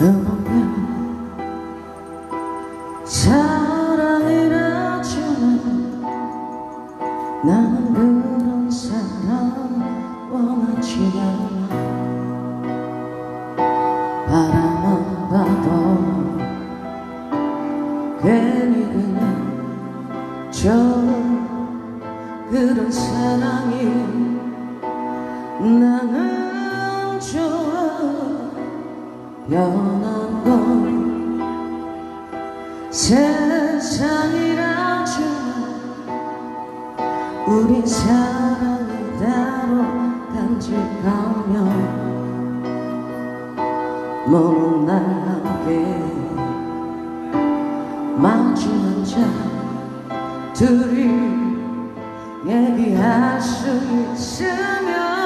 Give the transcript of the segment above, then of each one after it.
음. 보면 사랑이라 주는 나는 그런 사람 원하지 않아. 바라만 봐도 괜히 그냥 저 그런 사랑이 나는 좋아. 변한 건 세상이라죠 우리 사랑이 따로 간직하며 너는 날 함께 마주 앉아 둘이 얘기할 수 있으면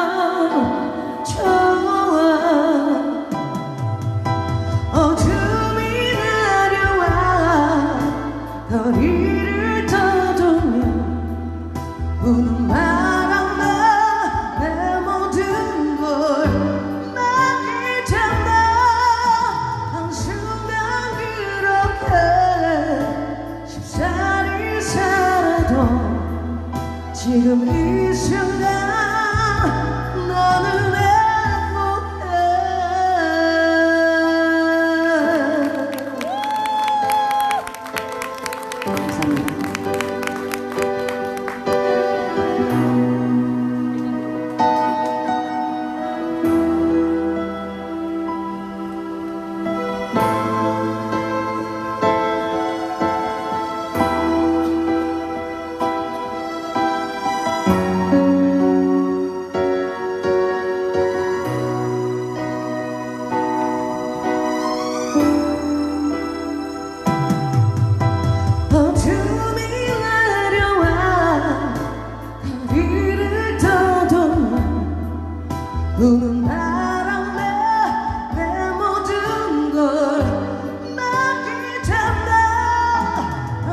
거리를 떠돌며 부는 바람에 내 모든 걸 맡길 텐데 한순간 그렇게 쉽사리 살아도 지금 이 순간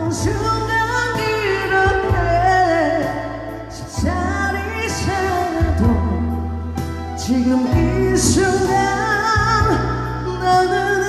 한순간 이렇게 쉽사리 살아도 지금 이 순간 너는